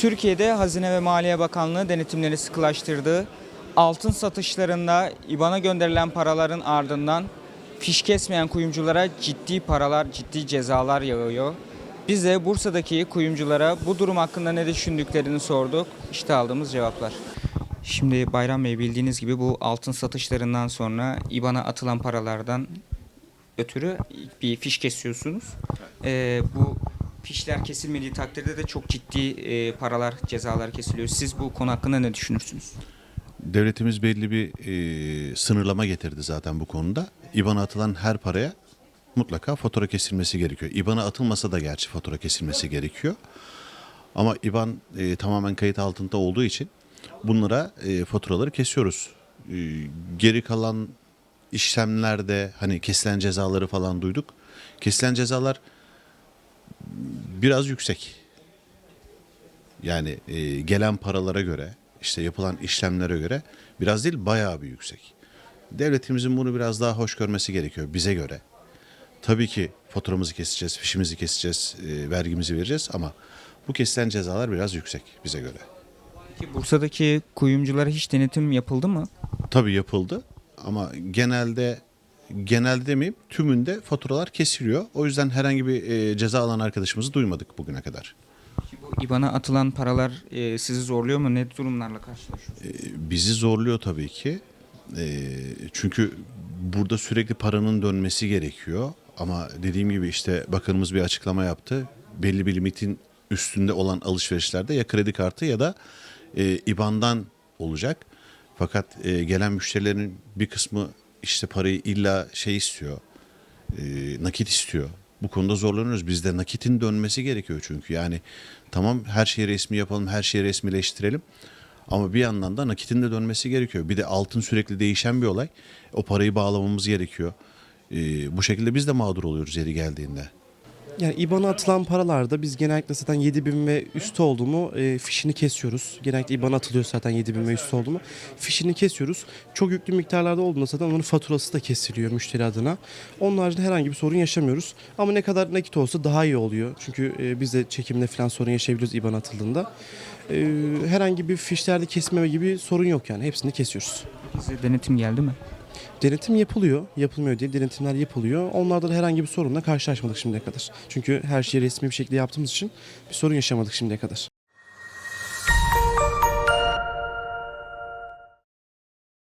Türkiye'de Hazine ve Maliye Bakanlığı denetimleri sıkılaştırdı. Altın satışlarında IBAN'a gönderilen paraların ardından fiş kesmeyen kuyumculara ciddi paralar, ciddi cezalar yağıyor. Biz de Bursa'daki kuyumculara bu durum hakkında ne düşündüklerini sorduk. İşte aldığımız cevaplar. Şimdi Bayram Bey bildiğiniz gibi bu altın satışlarından sonra IBAN'a atılan paralardan ötürü bir fiş kesiyorsunuz. Ee, bu fişler kesilmediği takdirde de çok ciddi e, paralar, cezalar kesiliyor. Siz bu konu hakkında ne düşünürsünüz? Devletimiz belli bir e, sınırlama getirdi zaten bu konuda. İBAN'a atılan her paraya mutlaka fatura kesilmesi gerekiyor. İBAN'a atılmasa da gerçi fatura kesilmesi gerekiyor. Ama İBAN e, tamamen kayıt altında olduğu için bunlara e, faturaları kesiyoruz. E, geri kalan işlemlerde hani kesilen cezaları falan duyduk. Kesilen cezalar biraz yüksek. Yani e, gelen paralara göre, işte yapılan işlemlere göre biraz değil bayağı bir yüksek. Devletimizin bunu biraz daha hoş görmesi gerekiyor bize göre. Tabii ki faturamızı keseceğiz, fişimizi keseceğiz, e, vergimizi vereceğiz ama bu kesilen cezalar biraz yüksek bize göre. Peki Bursa'daki kuyumculara hiç denetim yapıldı mı? Tabii yapıldı ama genelde genelde demeyeyim tümünde faturalar kesiliyor. O yüzden herhangi bir e, ceza alan arkadaşımızı duymadık bugüne kadar. Bu IBAN'a atılan paralar e, sizi zorluyor mu? Ne durumlarla karşılaşıyorsunuz? E, bizi zorluyor tabii ki. E, çünkü burada sürekli paranın dönmesi gerekiyor. Ama dediğim gibi işte bakanımız bir açıklama yaptı. Belli bir limitin üstünde olan alışverişlerde ya kredi kartı ya da e, IBAN'dan olacak. Fakat e, gelen müşterilerin bir kısmı işte parayı illa şey istiyor, e, nakit istiyor. Bu konuda zorlanıyoruz. Bizde nakitin dönmesi gerekiyor çünkü. Yani tamam her şeyi resmi yapalım, her şeyi resmileştirelim. Ama bir yandan da nakitin de dönmesi gerekiyor. Bir de altın sürekli değişen bir olay. O parayı bağlamamız gerekiyor. E, bu şekilde biz de mağdur oluyoruz yeri geldiğinde. Yani IBAN'a atılan paralarda biz genellikle zaten 7000 ve üstü oldu mu e, fişini kesiyoruz. Genellikle IBAN'a atılıyor zaten 7000 ve üstü oldu mu fişini kesiyoruz. Çok yüklü miktarlarda olduğunda zaten onun faturası da kesiliyor müşteri adına. Onun haricinde herhangi bir sorun yaşamıyoruz. Ama ne kadar nakit olsa daha iyi oluyor. Çünkü e, biz de çekimde falan sorun yaşayabiliyoruz IBAN atıldığında. E, herhangi bir fişlerde kesmeme gibi sorun yok yani. Hepsini kesiyoruz. Size denetim geldi mi? Denetim yapılıyor. Yapılmıyor değil. Denetimler yapılıyor. Onlarda da herhangi bir sorunla karşılaşmadık şimdiye kadar. Çünkü her şeyi resmi bir şekilde yaptığımız için bir sorun yaşamadık şimdiye kadar.